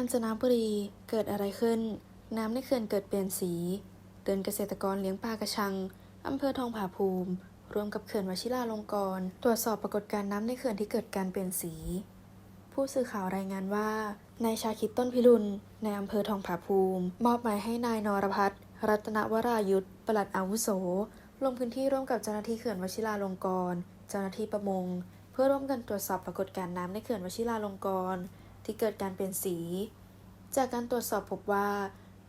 าญจนบุรีเกิดอะไรขึ้น น้ำในเขื่อนเกิดเปลี่ยนสี เตือนเกษตรกรเลี้ยงปลากระชัง อำเภอทองผาภูมิร่วมกับเขื่อนวชิราลงกรณ์ตรวจสอบปรากฏการณ์น้ำในเขื่อนที่เกิดการเปลี่ยนสี ผู้สื่อข่าวรายงานว่านายชาคิดต้นพิรุณในอำเภอทองผาภูมิ มอบหมายให้นายนรพัฒน์รัตนวรายุทธปลัดอาวุโส ลงพื้นที่ร่วมกับเจ้าหน้าที่เขื่อนวชิราลงกรณ์เจ้าหน้าที่ประมง เพื่อร่วมกันตรวจสอบปรากฏการณ์น้ำในเขื่อนวชิราลงกรณ์ ที่เกิดการเปลี่ยนสี จากการตรวจสอบพบว่า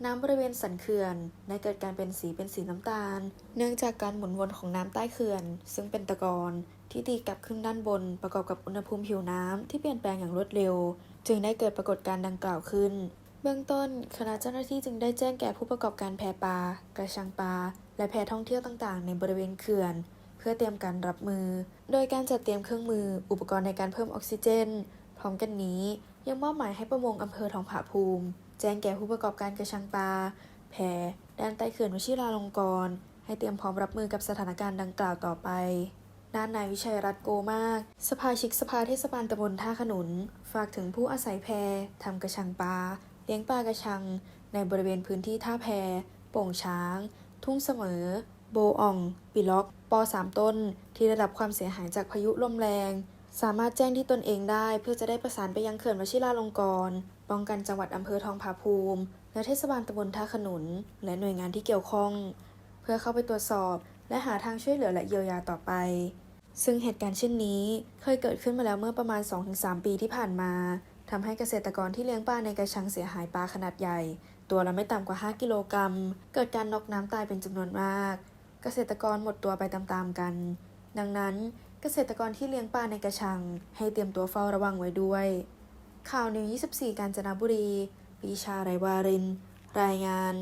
น้ำบริเวณสันเขื่อนได้เกิดการเป็นสีเป็นสีน้ำตาล เนื่องจากการหมุนวนของน้ำใต้เขื่อน ซึ่งเป็นตะกอนที่ตีกลับขึ้นด้านบน ประกอบกับอุณหภูมิผิวน้ำที่เปลี่ยนแปลงอย่างรวดเร็ว จึงได้เกิดปรากฏการณ์ดังกล่าวขึ้น เบื้องต้นคณะเจ้าหน้าที่จึงได้แจ้งแก่ผู้ประกอบการแพปลากระชังปลาและแพท่องเที่ยวต่างๆ ในบริเวณเขื่อนเพื่อเตรียมการรับมือ โดยการจัดเตรียมเครื่องมือ อุปกรณ์ในการเพิ่มออกซิเจน พร้อมกันนี้ ยังมอบหมายให้ประมงอำเภอทองผาภูมิ แจ้งแก่ผู้ประกอบการกระชังปลาแพด้านใต้เขื่อนวชิราลงกรณ์ให้เตรียมพร้อมรับมือกับสถานการณ์ดังกล่าวต่อไป ด้านนายวิชัยรัตน์โกมาก สภาชิกสภาเทศบาลตำบลท่าขนุน ฝากถึงผู้อาศัยแพทำกระชังปลาเลี้ยงปลากระชัง ในบริเวณพื้นที่ท่าแพโป่งช้าง ทุ่งเสมอ โบอ่อง ปิล็อก ปอสามต้น ที่ได้รับความเสียหายจากพายุลมแรง สามารถแจ้งที่ตนเองได้เพื่อจะได้ประสานไปยังเขื่อนวชิราลงกรณ์ป้องกันจังหวัดอำเภอทองผาภูมิ และเทศบาลตำบลท่าขนุน และหน่วยงานที่เกี่ยวข้อง เพื่อเข้าไปตรวจสอบและหาทางช่วยเหลือและเยียวยาต่อไป ซึ่งเหตุการณ์เช่นนี้เคยเกิดขึ้นมาแล้วเมื่อประมาณ 2-3 ปีที่ผ่านมาทำให้เกษตรกรที่เลี้ยงปลาในกระชังเสียหายปลาขนาดใหญ่ ตัวละไม่ต่ำกว่า 5 กิโลกรัม เกิดการนอกน้ำตายเป็นจำนวนมาก เกษตรกรหมดตัวไปตามๆกัน ดังนั้น เกษตรกรที่เลี้ยงปลาในกระชัง ให้เตรียมตัวเฝ้าระวังไว้ด้วย ข่าวนิว24 กาญจนบุรี ปีชาไรวาริน รายงาน